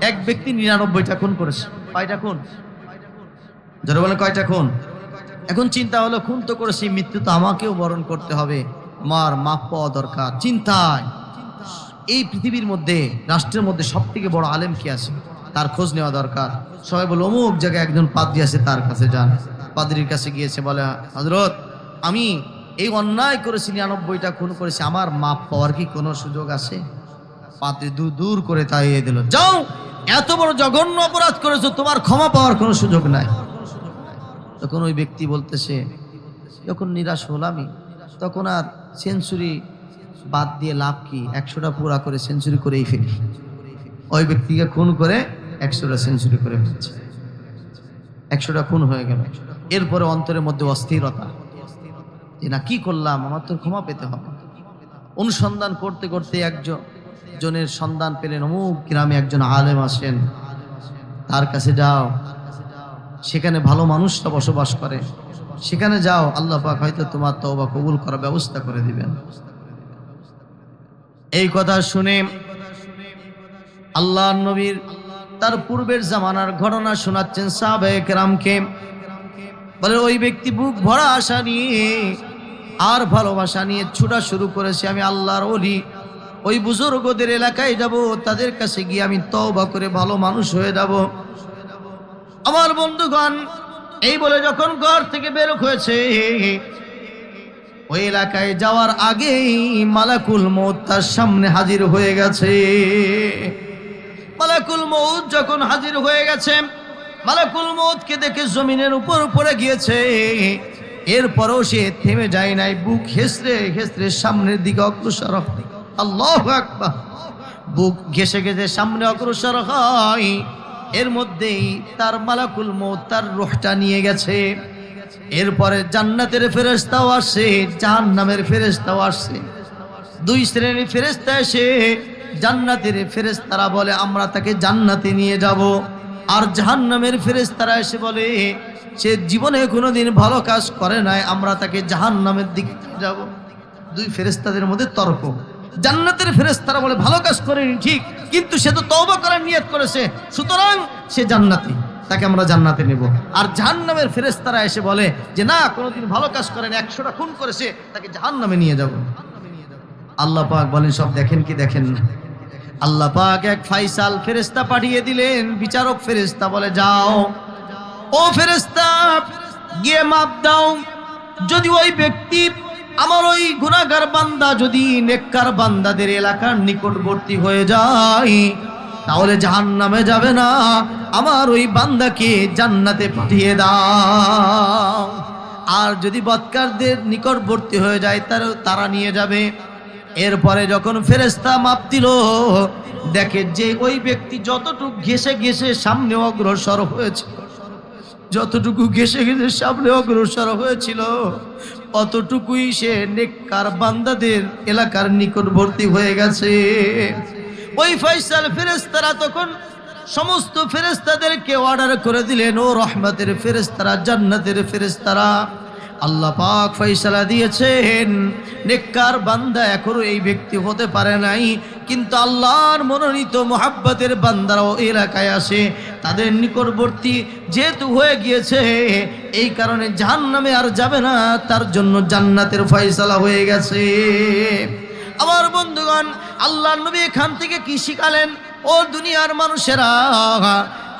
এক ব্যক্তি নিরানব্বইটা খুন করেছে। কয়টা খুন? যারা বলে কয়টা খুন? এখন চিন্তা হলো, খুন তো করেছি, মৃত্যু তো আমাকেও বরণ করতে হবে। আমার মাপ পাওয়া দরকার। চিন্তায়। এই পৃথিবীর মধ্যে, রাষ্ট্রের মধ্যে সব থেকে বড় আলেম কি আছে? তার খোঁজ নেওয়া দরকার। সবাই বলে, অমুক জায়গায় একজন পাদ্রি আছে তার কাছে যান। পাদ্রির কাছে গিয়েছে, বলে হজরত আমি এই অন্যায় করেছি, নিরানব্বইটা খুন করেছি, আমার মাপ পাওয়ার কি কোনো সুযোগ আছে? পাদ্রি দূর দূর করে তাইয়ে দিল, যাও! এত বড় জঘন্য অপরাধ করেছ, তোমার ক্ষমা পাওয়ার কোনো সুযোগ নাই। তখন ওই ব্যক্তি বলতেছে, যখন নিরাশ হলামই তখন আর সেঞ্চুরি বাদ দিয়ে লাভ কি? একশোটা পুরা করে সেঞ্চুরি করেই ফেলি। ওই ব্যক্তিকে খুন করে একশোটা সেঞ্চুরি করে ফেলছে। একশোটা খুন হয়ে গেল। এরপরে অন্তরের মধ্যে অস্থিরতা। যে, না, কি করলাম? আমার তো ক্ষমা পেতে হবে অনুসন্ধান করতে করতে একজন জনের সন্ধান পেলেন, অমুক গ্রামে একজন আলেম আসেন, তার কাছে যাও। সেখানে ভালো মানুষটা বসবাস করে। সেখানে যাও, আল্লাহ পাক হয়তো তোমার তওবা কবুল করার ব্যবস্থা করে দিবেন। এই কথা শুনে আল্লাহ নবীর তার পূর্বের জামানার ঘটনা শোনাচ্ছেন সাহাবায়ে কেরামকে। বলে, ওই ব্যক্তি বুক ভরা আশা নিয়ে আর ভালোবাসা নিয়ে ছুটা শুরু করেছে। আমি আল্লাহর ওলি। ওই বুজুর্গদের এলাকায় যাব, তাদের কাছে গিয়ে আমি তওবা করে ভালো মানুষ হয়ে যাব। আমার বন্ধুগণ, এই বলে যখন ঘর থেকে বের হয়েছে, ওই এলাকায় যাওয়ার আগেই মালাকুল মৌত তার সামনে হাজির হয়ে গেছে। মালাকুল মৌত যখন হাজির হয়ে গেছে, মালাকুল মৌতকে দেখে জমিনের উপর পড়ে গিয়েছে। এরপরও সে থেমে যায় নাই, বুক হেসড়ে হেসড়ে সামনের দিকে অগ্রসর হয়। আল্লাহ আকবার। বুক ঘেসে ঘেসে সামনে অগ্রসর হয়। এর মধ্যেই তার মালাকুল মৌত তার রোহটা নিয়ে গেছে। এরপরে জান্নাতের ফেরেস্তাও আসে, জাহান্নামের ফেরেস্তাও আসে। দুই শ্রেণির ফেরেস্তা এসে জান্নাতের ফেরেস্তারা বলে, আমরা তাকে জান্নাতে নিয়ে যাব। আর জাহান জাহান্নামের ফেরেস্তারা এসে বলে, সে জীবনে কোনোদিন ভালো কাজ করে নাই, আমরা তাকে জাহান্নামের দিকে নিয়ে যাব। দুই ফেরেস্তাদের মধ্যে তর্ক। জান্নাতের ফেরেস তারা বলে, ভালো কাজ করেনি, ঠিক। কিন্তু সে তো তওবা করার নিয়ত করেছে। সুতরাং সে জান্নাতি। তাকে আমরা জান্নাতে নেব। আর জাহান্নামের ফেরেস্তারা এসে বলে যে, না, কোনোদিন ভালো কাজ করেন। একশোটা খুন করেছে। তাকে জাহান্নামে নিয়ে যাব। আল্লাহ পাক বলেন, সব দেখেন কি দেখেন না? আল্লাহ পাক এক ফাইসাল ফেরেস্তা পাঠিয়ে দিলেন। বিচারক ফেরেস্তা বলে, যাও। ও ফেরেস্তা গিয়ে মাপ দাও। যদি ওই ব্যক্তি আমার ওই গুণাগার বান্দা যদি নেককার বান্দাদের এলাকার নিকটবর্তী হয়ে যায়, তাহলে জাহান নামে যাবে না। আমার ওই বান্দাকে জান্নাতে পাঠিয়ে দাও। আর যদি বৎকারদের নিকটবর্তী হয়ে যায়, তার তারা নিয়ে যাবে। এরপরে যখন ফেরেস্তা মাপ দিল, দেখে যে ওই ব্যক্তি যতটুকু ঘেসে ঘেসে সামনে অগ্রসর হয়েছে যতটুকু ঘেসে ঘেসে সামনে অগ্রসর হয়েছিল অতটুকুই সে নেককার বান্দাদের এলাকার নিকটবর্তী হয়ে গেছে। ওই ফয়সাল ফেরেস্তারা তখন সমস্ত ফেরেস্তাদেরকে অর্ডার করে দিলেন, ও রহমতের ফেরেস্তারা জান্নাতের ফেরেস্তারা আল্লাহ পাক ফয়সালা দিয়েছেন। নেককার বান্দা এখনও এই ব্যক্তি হতে পারে নাই, কিন্তু আল্লাহর মনোনীত মোহাব্বতের বান্দারাও এলাকায় আসে তাদের নিকটবর্তী যেহেতু হয়ে গিয়েছে, এই কারণে জাহান্নামে আর যাবে না, তার জন্য জান্নাতের ফয়সালা হয়ে গেছে। আমার বন্ধুগণ, আল্লাহ নবী এখান থেকে কি শিখালেন? ও দুনিয়ার মানুষেরা,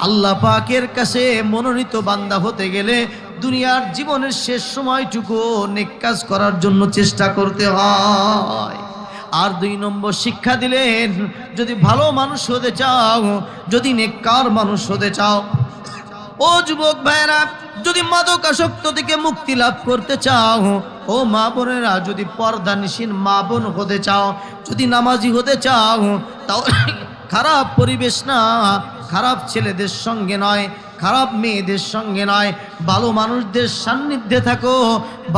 আল্লাহ পাকের কাছে মনোনীত বান্দা হতে গেলে দুনিয়ার জীবনের শেষ সময়টুকু নেক কাজ করার জন্য চেষ্টা করতে হয়। আর দুই নম্বর শিক্ষা দিলেন, যদি ভালো মানুষ হতে চাও, যদি নেককার মানুষ হতে চাও। ও যুবক ভাইরা যদি মাদক আসক্ত থেকে মুক্তি লাভ করতে চাও, ও মা বোনেরা, যদি পর্দানিসীন মা বোন হতে চাও, যদি নামাজি হতে চাও তাও খারাপ পরিবেশ না। খারাপ ছেলেদের সঙ্গে নয়, খারাপ মেয়েদের সঙ্গে নয়। ভালো মানুষদের সান্নিধ্যে থাকো,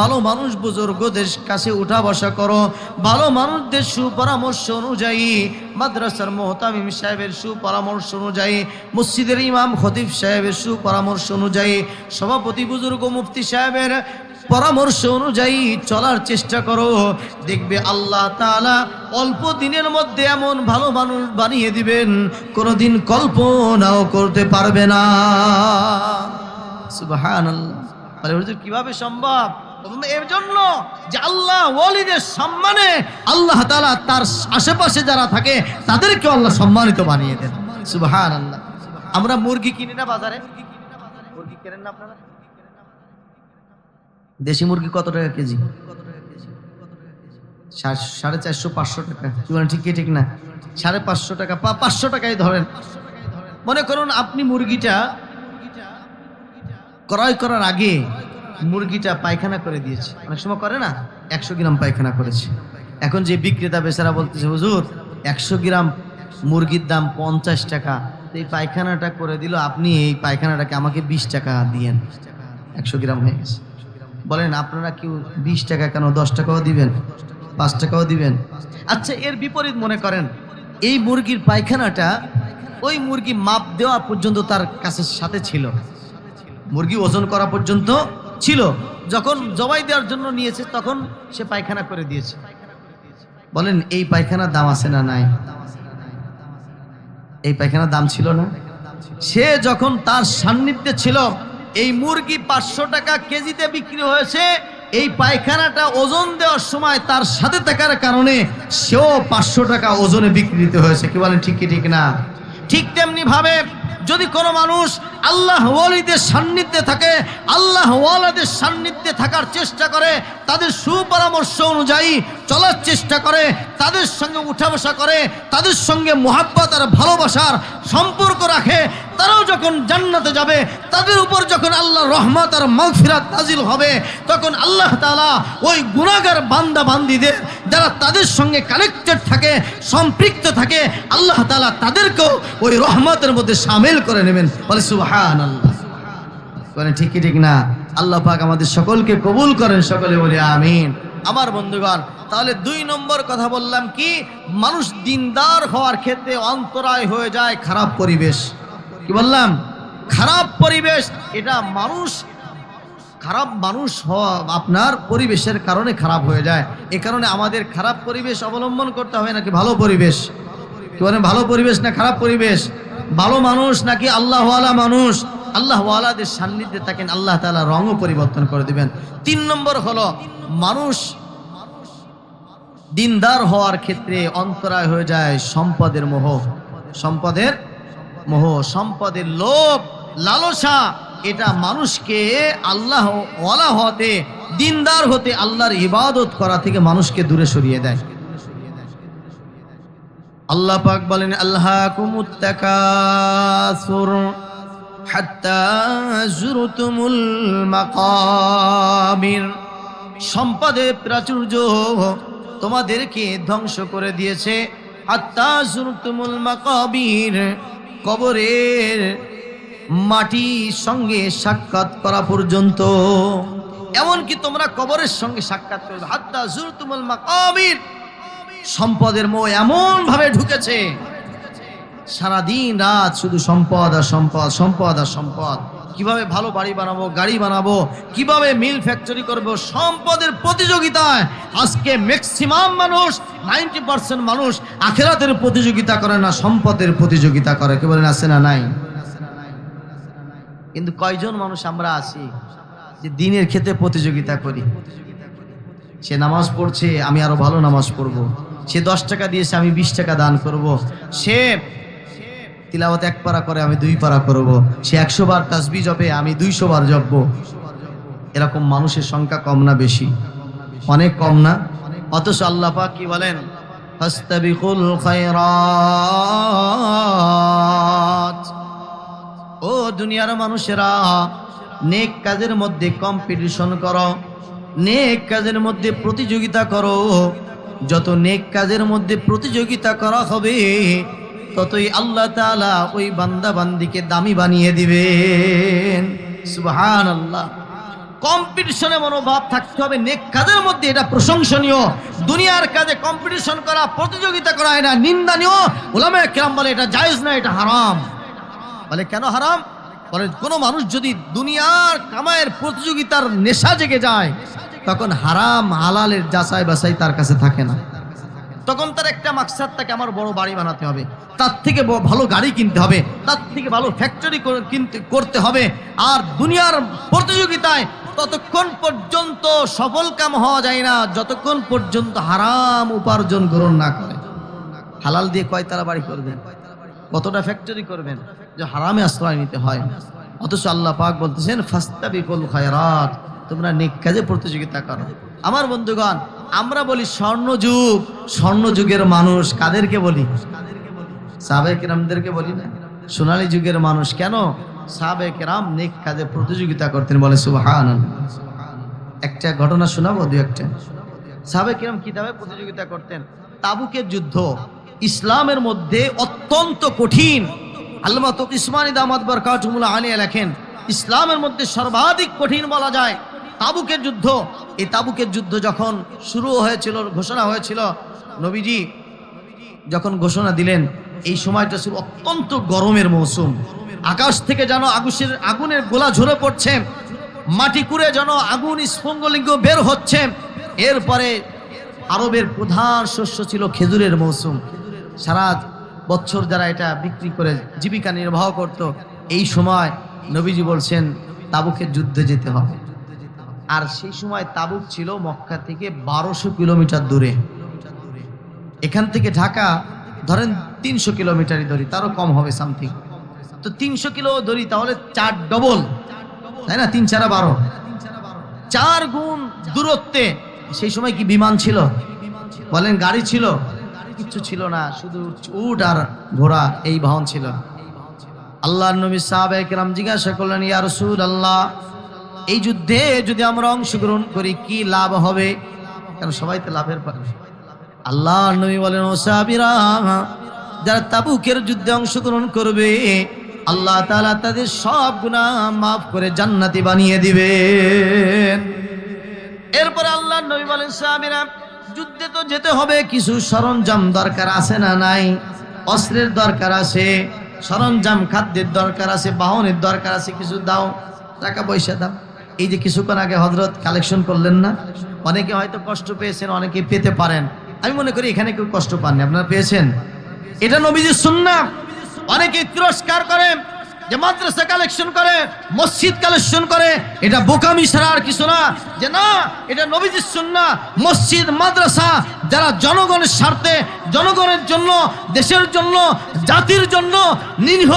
ভালো মানুষ বুজুর্গদের কাছে উঠা বসা করো। ভালো মানুষদের সুপরামর্শ অনুযায়ী, মাদ্রাসার মোহতামিম সাহেবের সুপরামর্শ অনুযায়ী, মসজিদের ইমাম খতিব সাহেবের সুপরামর্শ অনুযায়ী, সভাপতি বুজুর্গ মুফতি সাহেবের পরামর্শ অনুযায়ী চলার চেষ্টা করো। দেখবে আল্লাহ তাআলা অল্প দিনের মধ্যে এমন ভালো মানুষ বানিয়ে দিবেন, কোনোদিন কল্পনাও করতে পারবে না। কীভাবে সম্ভব? এর জন্য যে আল্লাহ ওয়ালিদের সম্মানে আল্লাহ তাআলা তার আশেপাশে যারা থাকে তাদেরকে আল্লাহ সম্মানিত বানিয়ে দেন। সুবহানাল্লাহ। আমরা মুরগি কিনি না বাজারে? মুরগি কেনেন না আপনারা? দেশি মুরগি কত টাকা কেজি? সাড়ে চারশো, পাঁচশো টাকা। বলেন, ঠিক ঠিক না? সাড়ে পাঁচশো টাকা পাঁচশো টাকাই ধরেন। মনে করুন আপনি মুরগিটা ক্রয় করার আগে মুরগিটা পায়খানা করে দিয়েছে। অনেক সময় করে না? একশো গ্রাম পায়খানা করেছে। এখন যে বিক্রেতা বেচারা বলতেছে, হুজুর, একশো গ্রাম মুরগির দাম পঞ্চাশ টাকা। এই পায়খানাটা করে দিল। আপনি এই পায়খানাটাকে আমাকে বিশ টাকা দিয়েন। একশো গ্রাম হয়ে গেছে। বলেন, আপনারা কেউ বিশ টাকা কেন দশ টাকাও দিবেন? পাঁচ টাকাও দিবেন? আচ্ছা এর বিপরীত মনে করেন, এই মুরগির পায়খানাটা ওই মুরগি মাপ দেওয়া পর্যন্ত তার কাছে সাথে ছিল। মুরগি ওজন করা পর্যন্ত ছিল। যখন জবাই দেওয়ার জন্য নিয়েছে, তখন সে পায়খানা করে দিয়েছে। বলেন, এই পায়খানার দাম আছে না নাই? এই পায়খানার দাম ছিল না? সে যখন তার সান্নিধ্যে ছিল এই মুরগি পাঁচশো টাকা কেজিতে বিক্রি হয়েছে। এই পায়খানাটা ওজন দেওয়ার সময় তার সাথে থাকার কারণে সেও পাঁচশো টাকা ওজনে বিক্রিত হয়েছে। কি বলেন, ঠিক ঠিক না? ঠিক তেমনি ভাবে যদি কোনো মানুষ আল্লাহ ওয়ালিদের সান্নিধ্যে থাকে, আল্লাহ ওয়ালাদের সান্নিধ্যে থাকার চেষ্টা করে, তাদের সুপরামর্শ অনুযায়ী চলার চেষ্টা করে, তাদের সঙ্গে উঠা বসা করে, তাদের সঙ্গে মোহাব্বত আর ভালোবাসার সম্পর্ক রাখে তারাও যখন জান্নাতে যাবে, তাদের উপর যখন আল্লাহ রহমত আর মাগফিরাত নাজিল হবে, তখন আল্লাহ তালা ওই গুণাগার বান্দা বান্দিদের যারা তাদের সঙ্গে কানেক্টেড থাকে, সম্পৃক্ত থাকে, আল্লাহ তালা তাদেরকেও ওই রহমতের মধ্যে সামিল করে নেবেন। বলে সুবহান আল্লাহ বলেন ঠিকই ঠিক না? আল্লাহ পাক আমাদের সকলকে কবুল করেন, সকলে বলে আমিন। আমার বন্ধুগণ, তাহলে দুই নম্বর কথা বললাম কি? মানুষ দিনদার হওয়ার ক্ষেত্রে অন্তরায় হয়ে যায় খারাপ পরিবেশ। কি বললাম? খারাপ পরিবেশ, এটা মানুষ, খারাপ মানুষ হওয়া আপনার পরিবেশের কারণে খারাপ হয়ে যায়। এ কারণে আমাদের খারাপ পরিবেশ অবলম্বন করতে হবে নাকি ভালো পরিবেশ? কি বলেন, ভালো পরিবেশ না খারাপ পরিবেশ? ভালো মানুষ নাকি আল্লাহওয়ালা মানুষ? আল্লাহওয়ালাদের সান্নিধ্যে থাকেন, আল্লাহ তালা রঙও পরিবর্তন করে দিবেন। তিন নম্বর হলো, মানুষ দিনদার হওয়ার ক্ষেত্রে অন্তরায় হয়ে যায় সম্পদের মোহ। সম্পদের মোহ সম্পদের লোভ, লালসা, এটা মানুষকে আল্লাহ ওয়ালা হতে দিনদার হতে আল্লাহর ইবাদত করা থেকে মানুষকে দূরে সরিয়ে দেয়। আল্লাহ পাক বলেন আল্লাহ কুমুত্তাকাসুর হাত্তা জুরতুমুল মাকাবির সম্পদের প্রাচুর্য তোমাদেরকে ধ্বংস করে দিয়েছে। হাত্তা জুরতুমুল মাকাবির কবরের মাটির সঙ্গে সাক্ষাৎ করা পর্যন্ত। এমনকি তোমরা কবরের সঙ্গে সাক্ষাৎ করবে। হাত্তা জুরতুমুল মাকামির। সম্পদের মো এমন ভাবে ঢুকেছে। সারাদিন রাত শুধু সম্পদ আর সম্পদ সম্পদ আর সম্পদ। কীভাবে ভালো বাড়ি বানাবো, গাড়ি বানাবো, কীভাবে মিল ফ্যাক্টরি করব, সম্পদের প্রতিযোগিতায় আজকে ম্যাক্সিমাম মানুষ নাইনটি পার্সেন্ট মানুষ আখেরাতের প্রতিযোগিতা করে না, সম্পদের প্রতিযোগিতা করে। কে বলেন, আছে না নাই? কিন্তু কয়জন মানুষ আমরা আছি যে দিনের ক্ষেত্রে প্রতিযোগিতা করি? সে নামাজ পড়ছে, আমি আরও ভালো নামাজ পড়ব। সে দশ টাকা দিয়েছে, আমি বিশ টাকা দান করব। সে তিলাওয়াত এক পারা করে, আমি দুই পারা করব। সে একশো বার তাসবি জপে, আমি দুইশো বার জপব। এরকম মানুষের সংখ্যা কম না বেশি? অনেক কম না? অথচ আল্লাহ পাক কি বলেন? ফাস্তাবিকুল খায়রাত। ও দুনিয়ার মানুষেরা, নেক কাজের মধ্যে কম্পিটিশন করো, নেক কাজের মধ্যে প্রতিযোগিতা করো। যত নেক কাজের মধ্যে প্রতিযোগিতা করা হবে ততই আল্লাহ তাআলা ওই বান্দা বান্দিকে দামি বানিয়ে দিবেন। সুবহান আল্লাহ কম্পিটিশনে মনোভাব থাকতে হবে, নেক কাজের মধ্যে এটা প্রশংসনীয়। দুনিয়ার কাজে কম্পিটিশন করা, প্রতিযোগিতা করা, এটা নিন্দনীয় ওলামা কেরাম বলে, এটা জায়েজ না, এটা হারাম। বলে, কেন হারাম? বলে, কোনো মানুষ যদি দুনিয়ার কামায়ের প্রতিযোগিতার নেশা জেগে যায়, তখন হারাম, হালালের যাচাই বাছাই তার কাছে থাকে না। তখন তার একটা মাকসাদ তাকে আমার বড় বাড়ি বানাতে হবে। তার থেকে ভালো গাড়ি কিনতে হবে, তার থেকে ভালো ফ্যাক্টরি কিনতে, করতে হবে। আর দুনিয়ার প্রতিযোগিতায় ততক্ষণ পর্যন্ত সফল কাম হওয়া যায় না, যতক্ষণ পর্যন্ত হারাম উপার্জন গ্রহণ না করে। হালাল দিয়ে কয়তারা বাড়ি করবেন? কতটা ফ্যাক্টরি করবেন? যে হারামে আশ্রয় নিতে হয়। অথচ আল্লাহ পাক বলতেছেন, ফাস্তাবিকুল খায়রাত। তোমরা নেক কাজে প্রতিযোগিতা করো। আমার বন্ধুগণ আমরা বলি স্বর্ণযুগ। স্বর্ণযুগের মানুষ কাদেরকে বলি? সাবেক রামদেরকে বলি না? সোনালী যুগের মানুষ কেন? সাবেক রাম নেক কাজে প্রতিযোগিতা করতেন, বলে সুবহান একটা ঘটনা শোনাবো দু একটা? সাবেক রাম কিতাবে প্রতিযোগিতা করতেন। তাবুকের যুদ্ধ ইসলামের মধ্যে অত্যন্ত কঠিন। আল্লামা তো ইসমানী দামাদ বরকাতুমুল্লাহ আলিয়া লেখেন, ইসলামের মধ্যে সর্বাধিক কঠিন বলা যায় তাবুকের যুদ্ধ। এই তাবুকের যুদ্ধ যখন শুরু হয়েছিল, ঘোষণা হয়েছিল, নবীজি যখন ঘোষণা দিলেন, এই সময়টা ছিল অত্যন্ত গরমের মৌসুম। আকাশ থেকে যেন আগুসের আগুনের গোলা ঝরে পড়ছে, মাটি কুড়ে যেন আগুন স্ফঙ্গলিঙ্গ বের হচ্ছে। এরপরে আরবের প্রধান শস্য ছিল খেজুরের মৌসুম। সারা বছর যারা এটা বিক্রি করে জীবিকা নির্বাহ করত, এই সময় নবীজি বলছেন, তাবুকের যুদ্ধে যেতে হবে। আর সেই সময় তাবুক ছিল মক্কা থেকে বারোশো কিলোমিটার দূরে। এখান থেকে ঢাকা, ধরেন তিনশো কিলোমিটারই দড়ি, তারও কম হবে সামথিং তো তিনশো কিলো ধরি তাহলে চার ডবল তাই না? তিন চারা বারো। চার গুণ দূরত্বে, সেই সময় কি বিমান ছিল? বলেন গাড়ি ছিল? কিচ্ছু ছিল না, শুধু উট আর ঘোড়া, এই বাহন ছিল। আল্লাহ নবী কেরাম জিজ্ঞাসা করলেন, ইয়া রসুল আল্লাহ এই যুদ্ধে যদি আমরা অংশগ্রহণ করি, কি লাভ হবে? কারণ সবাই তো লাভের পাবে? আল্লাহ নবী বলেন, ও সাহাবীরা, যারা তাবুকের যুদ্ধে অংশগ্রহণ করবে, আল্লাহ তাআলা তাদের সব গুনাহ মাফ করে জান্নাতি বানিয়ে দিবেন। এরপর আল্লাহ নবী বলেন, সাহাবীরা, যুদ্ধে তো যেতে হবে, কিছু সরঞ্জাম দরকার আছে না নাই? অস্ত্রের দরকার আছে, সরঞ্জাম, খাদ্যের দরকার আছে, বাহনের দরকার আছে, কিছু দাও, টাকা পয়সা দাও। এই যে কিছুক্ষণ আগে হজরত কালেকশন করলেন না, অনেকে হয়তো কষ্ট পেয়েছেন, অনেকে পেতে পারেন। আমি মনে করি এখানে কেউ কষ্ট পাননি। আপনারা পেয়েছেন? এটা নবীজির সুন্না অনেকে তিরস্কার করে যে মাদ্রাসা কালেকশন করে, মসজিদ কালেকশন করে, এটা বোকামি ছাড়া আর কিছু না। যে না, এটা নবীজির সুন্না মসজিদ, মাদ্রাসা, যারা জনগণের স্বার্থে, জনগণের জন্য, দেশের জন্য, জাতির জন্য নিরীহ,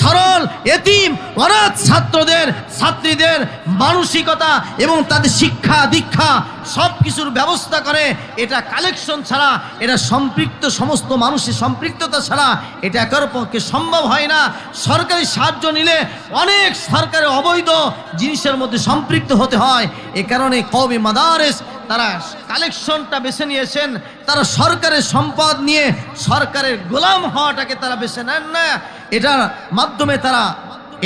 সরল, এতিম, অনাথ ছাত্রদের, ছাত্রীদের মানসিকতা এবং তাদের শিক্ষা দীক্ষা সব কিছুর ব্যবস্থা করে, এটা কালেকশন ছাড়া, এটা সম্পৃক্ত সমস্ত মানুষের সম্পৃক্ততা ছাড়া এটা একার পক্ষে সম্ভব হয় না। সরকারি সাহায্য নিলে অনেক সরকারের অবৈধ জিনিসের মধ্যে সম্পৃক্ত হতে হয়। এ কারণে কবি মাদারেস তারা কালেকশনটা বেছে নিয়েছেন। তারা সরকারের সম্পদ নিয়ে সরকারের গোলাম হওয়াটাকে তারা বেছে নেন না। এটার মাধ্যমে তারা,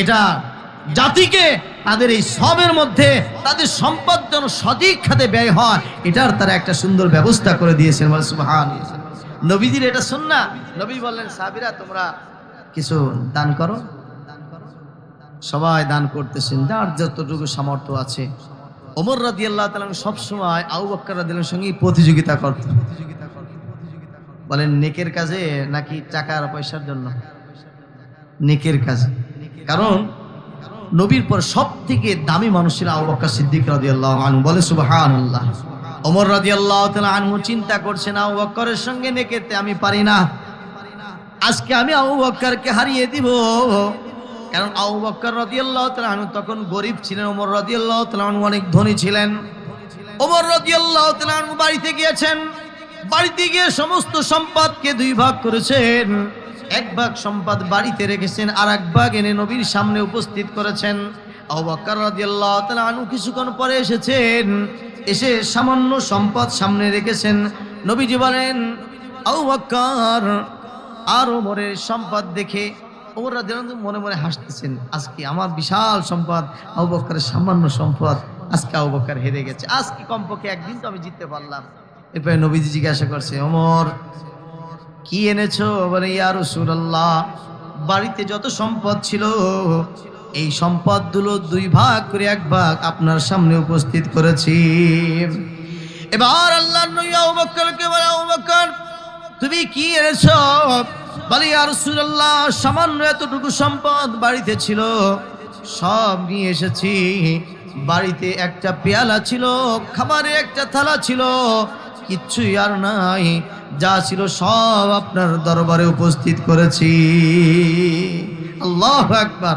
এটা জাতিকে তাদের এই সবের মধ্যে তাদের সম্পদ যেন সঠিক খাতে ব্যয় হয়, এটার তারা একটা সুন্দর ব্যবস্থা করে দিয়েছেন। বলে সুবহান নবীজির এটা শুন না নবী বললেন সাবিরা তোমরা কিছু দান করো। সবাই দান করতেছেন। যার যতটুকু সামর্থ্য আছে। ওমর রাদি আল্লাহ সবসময় আউ বক্কর রাদিয়াল্লাহুর সঙ্গে প্রতিযোগিতা করতেন বলেন, নেকের কাজে নাকি টাকার পয়সার জন্য? নেকের কাজে। কারণ নবীর পর সব থেকে দামি মানুষের আবু বকর সিদ্দিক রাদিয়াল্লাহু আনহু। বলে সুবহানাল্লাহ। ওমর রাদিয়াল্লাহু তাআলা আনহু চিন্তা করছেন, আবু বকরের সঙ্গে নেকেতে আমি পারি না। আজকে আমি আবু বকরকে হারিয়ে দিব। কারণ আবু বকর রাদিয়াল্লাহু তাআলা আনহু তখন গরিব ছিলেন। ওমর রাদিয়াল্লাহু তাআলা আনহু অনেক ধনী ছিলেন। ওমর রাদিয়াল্লাহু তাআলা আনহু বাড়িতে গিয়েছেন। বাড়িতে গিয়ে সমস্ত সম্পদকে দুই ভাগ করেছেন। এক ভাগ সম্পদ বাড়িতে রেখেছেন আর এক ভাগ এনে নবীর সামনে উপস্থিত করেছেন। আনহু কিছুক্ষণ পরে এসেছেন, এসে সামান্য সম্পদ সামনে রেখেছেন। নবীজি বলেন, আবু বকর, আর ওমরের সম্পদ দেখে ওমর রাদিয়াল্লাহু মনে মনে হাসতেছেন, আজকে আমার বিশাল সম্পদ, আবু বকরের সামান্য সম্পদ, আজকে আবু বকর হেরে গেছে, আজকে কমপক্ষে একদিন তো আমি জিততে পারলাম। এরপরে নবীজি জিজ্ঞাসা করছে, ওমর কি এনেছো? বলে, ইয়া রাসূলুল্লাহ, বাড়িতে যত সম্পদ ছিল, এই সম্পদগুলো দুই ভাগ করে এক ভাগ আপনার সামনে উপস্থিত করেছি। এবার আল্লাহ বলে তুমি কি এনেছো? বলে আর সুরাল্লাহ সামান্য এতটুকু সম্পদ বাড়িতে ছিল, সব নিয়ে এসেছি। বাড়িতে একটা পেয়ালা ছিল খাবারে একটা থালা ছিল, কিচ্ছুই আর নাই। যা ছিল সব আপনার দরবারে উপস্থিত করেছি। আল্লাহ একবার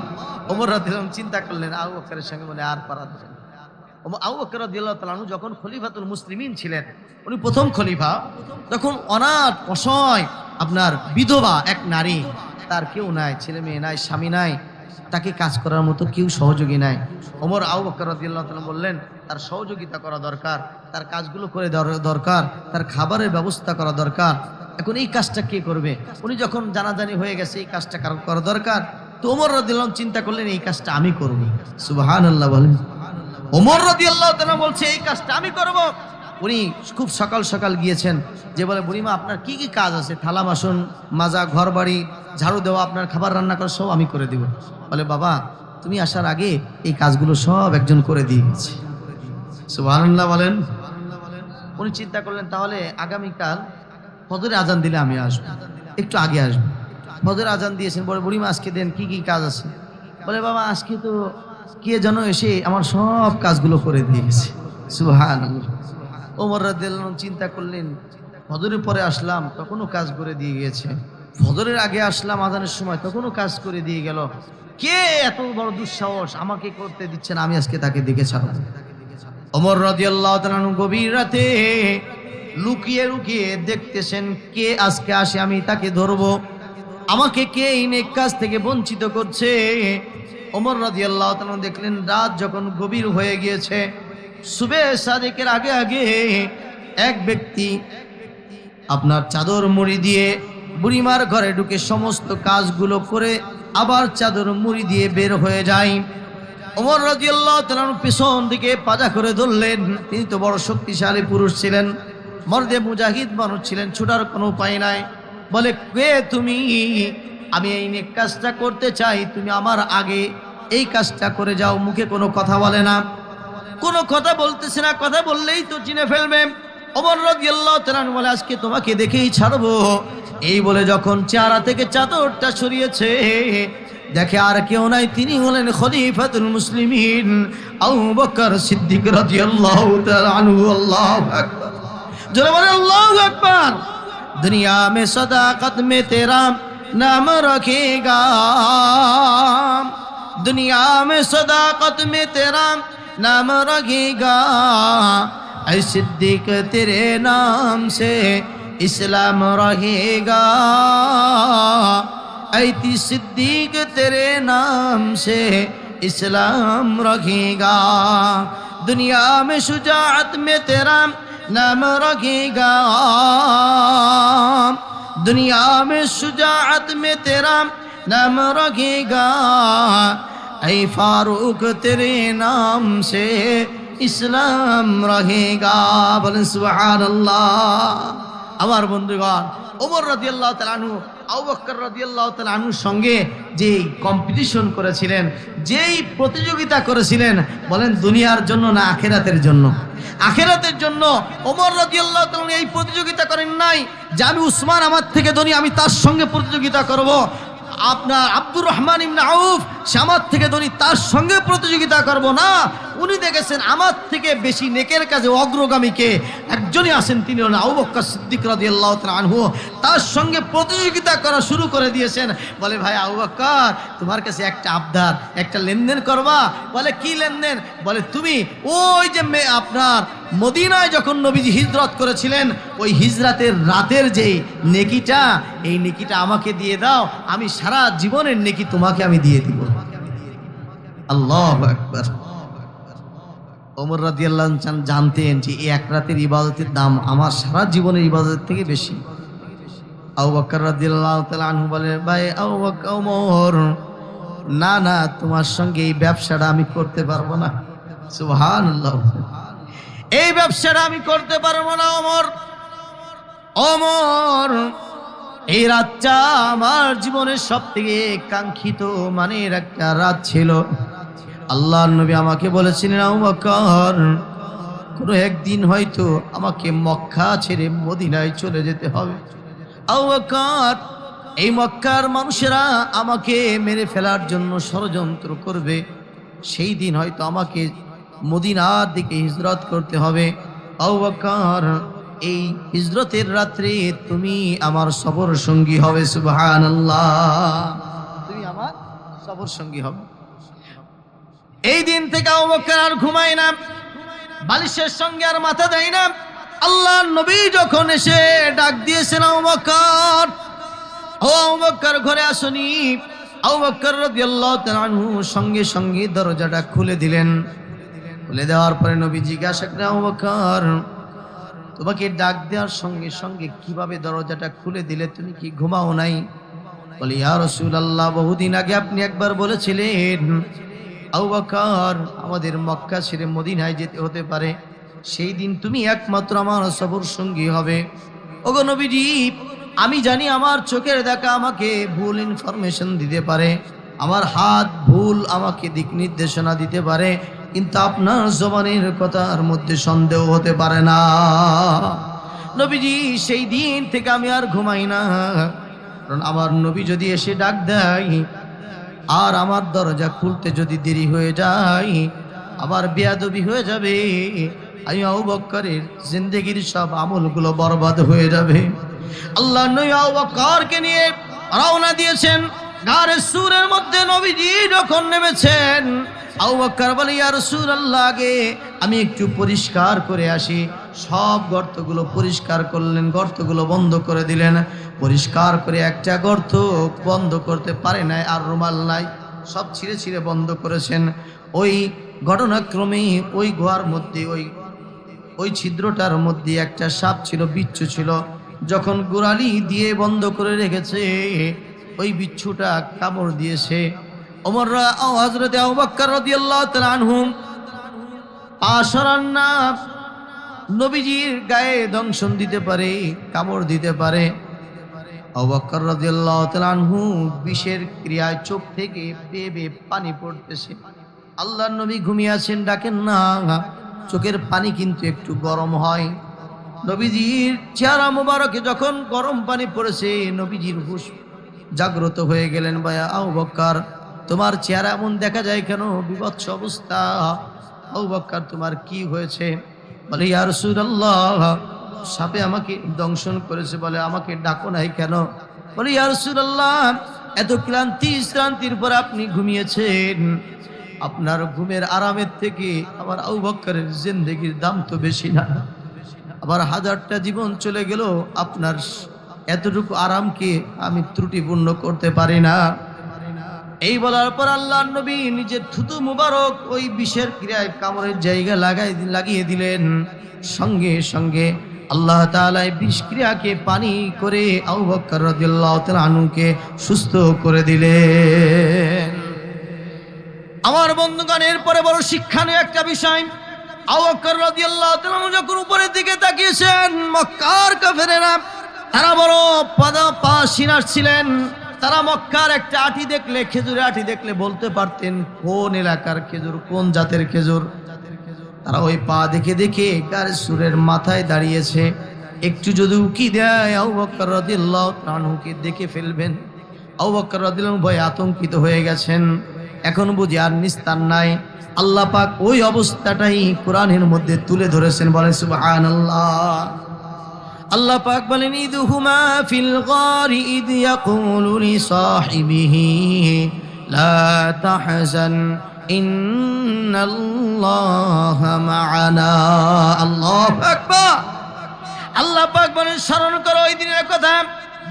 ওমর রাদিয়াল্লাহু চিন্তা করলেন, আবু বকরের সঙ্গে বলে আর পারা যাবে না। ওমর- আবু বকর রাদিয়াল্লাহু যখন খলিফাতুল মুসলিমিন ছিলেন, উনি প্রথম খলিফা, তখন অনাথ, অসহায়, আপনার বিধবা এক নারী, তার কেউ নাই, ছেলে মেয়ে নাই, স্বামী নাই। তাকে কাজ করার মতো কেউ সহযোগী নাই। ওমর আবু বকর বললেন, তার সহযোগিতা করা দরকার, তার কাজগুলো করে দরকার, তার খাবারের ব্যবস্থা করা দরকার। এখন এই কাজটা কে করবে? উনি যখন জানাজানি হয়ে গেছে, এই কাজটা কারও করা দরকার? তো ওমর রাদিয়াল্লাহু চিন্তা করলেন, এই কাজটা আমি করব। সুবহানাল্লাহ বলেন। ওমর রাদিয়াল্লাহু বলছে, এই কাজটা আমি করব। উনি খুব সকাল সকাল গিয়েছেন, যে বলে, বুড়িমা, আপনার কি কি কাজ আছে? থালা বাসন, মাজা ঘর বাড়ি ঝাড়ু দেওয়া, আপনার খাবার রান্না করা, সব আমি করে দিব। বলে, বাবা, তুমি আসার আগে এই কাজগুলো সব একজন করে দিয়ে গেছে সুবহানাল্লাহ বলেন। উনি চিন্তা করলেন, তাহলে আগামীকাল ফজরে আজান দিলে আমি আসব, একটু আগে আসব। ফজরে আজান দিয়েছেন, বলে, বুড়িমা, আজকে দেন, কি কি কাজ আছে? বলে, বাবা, আজকে তো কে যেন এসে আমার সব কাজগুলো করে দিয়ে গেছে সুহান ওমর আনহু চিন্তা করলেন, ফজরের পরে আসলাম, তখনও কাজ করে দিয়ে গিয়েছে। ফজরের আগে আসলাম আজানের সময়, তখনও কাজ করে দিয়ে গেল। কে এত বড় দুঃসাহস? আমাকে করতে দিচ্ছে না, আমি আজকে তাকে দেখে ছাড়ব। তাআলা আনহু গভীর রাতে লুকিয়ে লুকিয়ে দেখতেছেন, কে আজকে আসে, আমি তাকে ধরবো। আমাকে কে এই নেক কাজ থেকে বঞ্চিত করছে? তাআলা আনহু দেখলেন, রাত যখন গভীর হয়ে গিয়েছে সুবে সাদেকের আগে আগে এক ব্যক্তি আপনার চাদর মুড়ি দিয়ে বুড়িমার ঘরে ঢুকে সমস্ত কাজগুলো করে আবার চাদর মুড়ি দিয়ে বের হয়ে যায়। ওমর রাজিয়াল্লাহ তালার পেছন দিকে পাজা করে ধরলেন। তিনি তো বড় শক্তিশালী পুরুষ ছিলেন। মর্দে মুজাহিদ মানুষ ছিলেন, ছুটার কোনো উপায় নাই। বলে, কে তুমি? আমি এই কাজটা করতে চাই। তুমি আমার আগে এই কাজটা করে যাও, মুখে কোনো কথা বলে না। কোনো কথা বলতেছে না, কথা বললেই তো চিনে ফেলবে। অমর রদিয়াল্লাহ তালান বলে, আজকে তোমাকে দেখেই ছাড়বো। এই বলে যখন চারা থেকে চাদরটা সরিয়েছে, দেখে আর কেউ নাই, তিনি হলেন খলিফাতুল মুসলিমিন আবু বকর সিদ্দিক রাদিয়াল্লাহু তাআলা আনহু, আল্লাহু আকবার। জোরে বলেন, আল্লাহু আকবার। দুনিয়া মে সাদাকত মে তেরা নাম রাখেগা। দুনিয়া মে সাদাকত মে তেরা نام رکھے گا۔ اے صدیق، تیرے نام سے اسلام رہے گا۔ ایتی صدیق، تیرے نام سے اسلام رکھے گا۔ دنیا میں شجاعت میں تیرا نام رکھے گا۔ دنیا میں شجاعت میں تیرا نام رکھے گا۔ এই ফারুক تیرے নাম সে ইসলাম রহেগা বলেন بل আমার বন্ধুগণ ওমর রদিয়াল্লাহ তালানু রদি আল্লাহ তালানুর সঙ্গে যেই কম্পিটিশন করেছিলেন যেই প্রতিযোগিতা করেছিলেন বলেন দুনিয়ার জন্য না আখেরাতের জন্য আখেরাতের জন্য ওমর রদি আল্লাহ তালু এই প্রতিযোগিতা করেন নাই। যে আমি উসমান আমার থেকে ধনী, আমি তার সঙ্গে প্রতিযোগিতা করব। আপনার আব্দুর রহমান ইমনা আউফ শ্যামার থেকে ধনী তার সঙ্গে প্রতিযোগিতা করব না। উনি দেখেছেন আমার থেকে বেশি নেকের কাজে অগ্রগামীকে একজনই আসেন তিনি হলেন আবু বক্কর সিদ্দিক রাদিয়াল্লাহু তাআলা আনহু। তার সঙ্গে প্রতিযোগিতা করা শুরু করে দিয়েছেন। বলে, ভাই আবু তোমার কাছে একটা আবদার, একটা লেনদেন করবা? বলে, কি লেনদেন? বলে, তুমি ওই যে মেয়ে আপনার মদিনায় যখন নবীজি হিজরত করেছিলেন, ওই হিজরাতের রাতের যে নেকিটা, এই নেকিটা আমাকে দিয়ে দাও, আমি সারা জীবনের নেকি তোমাকে আমি দিয়ে দিব। আল্লাহ আকবার। ওমর রাদিয়াল্লাহু আনহু জানতেন যে এই এক রাতের ইবাদতের দাম আমার সারা জীবনের ইবাদতের থেকে বেশি। আবু বকর রাদিয়াল্লাহু তাআলা আনহু বলে ভাই ওমর, না না, তোমার সঙ্গে এই ব্যবসাটা আমি করতে পারব না। সুবহানাল্লাহ। এই ব্যবসাটা আমি করতে পারব না, ওমর। ওমর, এই রাতটা আমার জীবনের সব থেকে কাঙ্ক্ষিত মানের একটা রাত ছিল। আল্লাহ নবী আমাকে বলেছিলেন, আবু কোনো একদিন হয়তো আমাকে মক্কা ছেড়ে মদিনায় চলে যেতে হবে। এই মক্কার মানুষেরা আমাকে মেরে ফেলার জন্য ষড়যন্ত্র করবে। সেই দিন হয়তো আমাকে মদিনার দিকে হিজরত করতে হবে। আবু বকর, এই হিজরতের রাত্রে তুমি আমার সবর সঙ্গী হবে, সুবহানাল্লাহ। তুমি আমার সবর সঙ্গী হবে। এই দিন থেকে আবু বকর আর ঘুমায় না। বালিশের সঙ্গে আর মাথা দেয় না। আল্লাহ নবী যখন এসে ডাক দিয়েছেন আবু বকর, ও আবু বকর, ঘরে আসনি। সঙ্গে সঙ্গে দরজাটা খুলে দিলেন। খুলে দেওয়ার পরে নবী জিজ্ঞাসা করে আবু বকর, তোমাকে ডাক দেওয়ার সঙ্গে সঙ্গে কীভাবে দরজাটা খুলে দিলে? তুমি কি ঘুমাও নাই? বলে, ইয়া রাসূলুল্লাহ, বহুদিন আগে আপনি একবার বলেছিলেন আবু বকর, আমাদের মক্কা ছেড়ে মদিনায় যেতে হতে পারে। সেই দিন তুমি একমাত্র আমার সবর সঙ্গী হবে। ওগো নবীজি, আমি জানি আমার চোখের দেখা আমাকে ভুল ইনফরমেশন দিতে পারে। আমার হাত ভুল আমাকে দিক নির্দেশনা দিতে পারে। কিন্তু আপনার জবানের কথার মধ্যে সন্দেহ হতে পারে না। নবীজি, সেই দিন থেকে আমি আর ঘুমাই না। কারণ আমার নবী যদি এসে ডাক দেয় আর আমার দরজা খুলতে যদি দেরি হয়ে যায়, আবার বেয়াদবি হয়ে যাবে আমি আবু জিন্দগির সব আমলগুলো বরবাদ হয়ে যাবে। আল্লাহ নবী আবু নিয়ে রওনা দিয়েছেন। গাড়ের সুরের মধ্যে নবীজি যখন নেমেছেন, আবু বক্কর বলে, ইয়া রাসূলুল্লাহ, আগে আমি একটু পরিষ্কার করে আসি। সব গর্তগুলো পরিষ্কার করলেন, গর্তগুলো বন্ধ করে দিলেন। পরিষ্কার করে একটা গর্ত বন্ধ করতে পারে নাই আর রুমাল নাই। সব ছিঁড়ে ছিঁড়ে বন্ধ করেছেন। ওই ঘটনাক্রমে ওই গুহার মধ্যে, ওই ওই ছিদ্রটার মধ্যে একটা সাপ ছিল, বিচ্ছু ছিল। যখন গোড়ালি দিয়ে বন্ধ করে রেখেছে, ওই বিচ্ছুটা কামড় দিয়েছে। নবীজির গায়ে দংশন দিতে পারে, কামড় দিতে পারে। আবাক্কর রাদিয়াল্লাহু তাআলা আনহু বিষের ক্রিয়ায় চোখ থেকে বেয়ে পানি পড়তেছে। আল্লাহর নবী ঘুমিয়ে আছেন, ডাকেন, না চোখের পানি কিন্তু একটু গরম হয়। নবীজির চেহারা মোবারকে যখন গরম পানি পড়েছে, নবীজির হুশ জাগ্রত হয়ে গেলেন, ভাইয়া আউ বক্কার তোমার চেহারা এমন দেখা যায় কেন? বিভৎস অবস্থা। আউ বক্কার তোমার কি হয়েছে? বলে ইয়ার সুরাল্লাহ সাপে আমাকে দংশন করেছে বলে আমাকে ডাকো নাই কেন? বলে ইয়ার সুরাল্লাহ এত ক্লান্তি শ্রান্তির পর আপনি ঘুমিয়েছেন। আপনার ঘুমের আরামের থেকে আমার আউ জিন্দগির দাম তো বেশি না। আবার হাজারটা জীবন চলে গেল, আপনার এতটুকু আরামকে আমি ত্রুটিপূর্ণ করতে পারি না। এই বলার পর আল্লাহ নবী নিজের থুতু মুবারক ওই বিষের ক্রিয়ায় কামড়ের জায়গা লাগাই লাগিয়ে দিলেন। সঙ্গে সঙ্গে আল্লাহ তাআলা এই বিষ পানি করে তাআলা আনুকে সুস্থ করে দিলেন। আমার বন্ধুগণ, এরপরে বড় শিক্ষণীয় একটা বিষয়। উপরের দিকে তাকিয়েছেন, মক্কার তারা বড় পা ছিলেন। তারা মক্কার একটা আটি দেখলে দেখলে বলতে পারতেন, কোন এলাকার খেজুর, কোন জাতের খেজুর? তারা ওই পা দেখে দেখে কার সুরের মাথায় দাঁড়িয়েছে। একটু যদি উকি দেয় তাআলাকে দেখে ফেলবেন। ভয় আতঙ্কিত হয়ে গেছেন। এখন বুঝি আর নিস্তার নাই। আল্লাহ পাক ওই অবস্থাটাই কোরআনের মধ্যে তুলে ধরেছেন, বলেন সুবহানাল্লাহ। আল্লাহ আল্লাহ পাক বলেন, ইদহুমা ফিল গারি ইদ ইয়াকুলু লিসাহিবিহি লা তাহজান। আল্লাহু আল্লাহ পাক স্মরণ করো ওই দিনের কথা।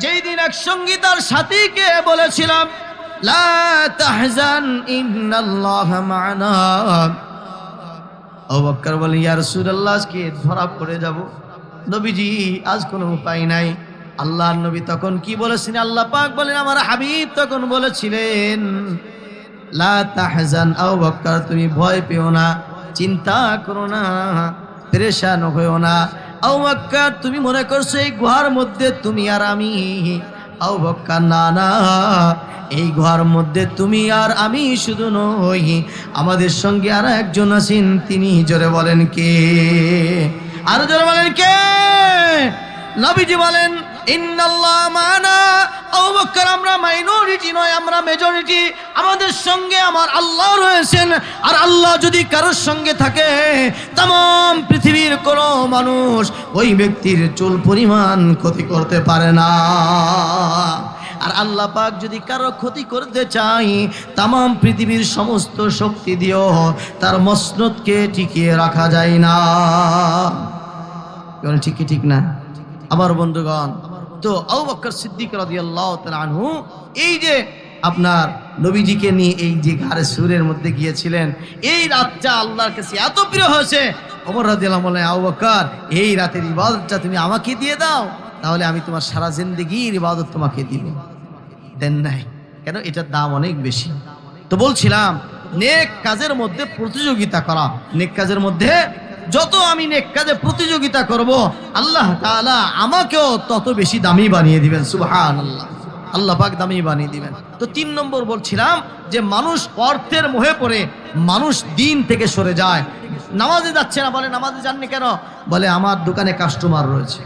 যেই দিন এক সঙ্গী তার সাথীকে বলেছিলাম, লা তাহজান, ইন্নাল্লাহা মা'ানা আবু বকর বলেন ইয়া রাসূলুল্লাহ, আজকে ধরা পড়ে যাব। নবীজি, আজ কোনো উপায় নাই। আল্লাহর নবী তখন কি বলেছেন? আল্লাহ পাক বলেন, আমার হাবিব তখন বলেছিলেন লা তাহজান আবু বকর তুমি ভয় পেও না, চিন্তা করো না, পেরেশান হয়েও না। আবু বকর তুমি মনে করছ এই গুহার মধ্যে তুমি আর আমি। আবু বক্কর, না না, এই ঘর মধ্যে তুমি আর আমি শুধু নই। আমাদের সঙ্গে আর একজন আছেন, তিনি জোরে বলেন কে? আর জোরে বলেন কে? নবীজি বলেন মানা। আমরা মাইনরিটি নয়, আমরা মেজরিটি আমাদের সঙ্গে আমার আল্লাহ রয়েছেন। আর আল্লাহ যদি কারোর সঙ্গে থাকে পৃথিবীর কোনো মানুষ ওই ব্যক্তির চুল পরিমাণ ক্ষতি করতে পারে না। আর আল্লাহ পাক যদি কারও ক্ষতি করতে চাই তাম পৃথিবীর সমস্ত শক্তি দিয়েও তার মসনদকে টিকিয়ে রাখা যায় না। ঠিক ঠিক না? আমার বন্ধুগণ তো আবু বকর সিদ্দিক রাদিয়াল্লাহু তাআলা আনহু, এই যে আপনার নবীজিকে নিয়ে এই যে ঘাড়ে সুরের মধ্যে গিয়েছিলেন, এই রাতটা আল্লাহর কাছে এত প্রিয় হয়েছে। ওমর রাদিয়াল্লাহু বলে আবু বকর, এই রাতের ইবাদতটা তুমি আমাকে দিয়ে দাও, তাহলে আমি তোমার সারা জিন্দগির ইবাদত তোমাকে দিব। দেন নাই, কেন এটার দাম অনেক বেশি। তো বলছিলাম, নেক কাজের মধ্যে প্রতিযোগিতা করা, নেক কাজের মধ্যে যত আমি নেক কাজে প্রতিযোগিতা করব, আল্লাহ তাআলা আমাকেও তত বেশি দামি বানিয়ে দিবেন সুবহান আল্লাহ আল্লাহ পাক দামি বানিয়ে দিবেন। তো তিন নম্বর বলছিলাম যে মানুষ অর্থের মোহে পড়ে মানুষ দিন থেকে সরে যায়। নামাজে যাচ্ছে না, বলে নামাজে যাননি কেন? বলে আমার দোকানে কাস্টমার রয়েছে।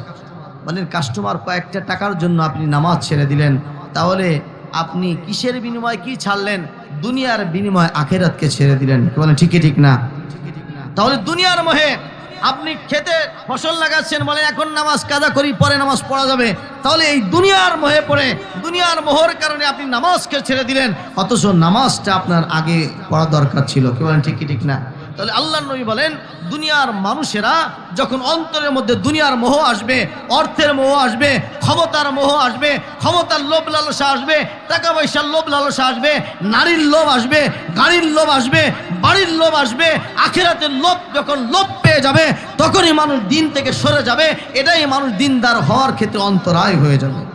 বলেন, কাস্টমার কয়েকটা টাকার জন্য আপনি নামাজ ছেড়ে দিলেন, তাহলে আপনি কিসের বিনিময়ে কি ছাড়লেন? দুনিয়ার বিনিময়ে আখেরাতকে ছেড়ে দিলেন। বলেন, ঠিকই ঠিক না? তাহলে দুনিয়ার মহে আপনি খেতে ফসল লাগাচ্ছেন বলে এখন নামাজ কাদা করি, পরে নামাজ পড়া যাবে। তাহলে এই দুনিয়ার মহে পড়ে, দুনিয়ার মোহর কারণে আপনি নামাজকে ছেড়ে দিলেন, অথচ নামাজটা আপনার আগে পড়া দরকার ছিল। কি বলেন ঠিকই ঠিক না? তাহলে আল্লাহ নবী বলেন, দুনিয়ার মানুষেরা যখন অন্তরের মধ্যে দুনিয়ার মোহ আসবে, অর্থের মোহ আসবে, ক্ষমতার মোহ আসবে, ক্ষমতার লোভ লালসা আসবে টাকা পয়সার লোভ লালসা আসবে, নারীর লোভ আসবে, গাড়ির লোভ আসবে, বাড়ির লোভ আসবে, আখেরাতের লোভ যখন লোভ পেয়ে যাবে, তখনই মানুষ দিন থেকে সরে যাবে, এটাই মানুষ দিনদার হওয়ার ক্ষেত্রে অন্তরায় হয়ে যাবে।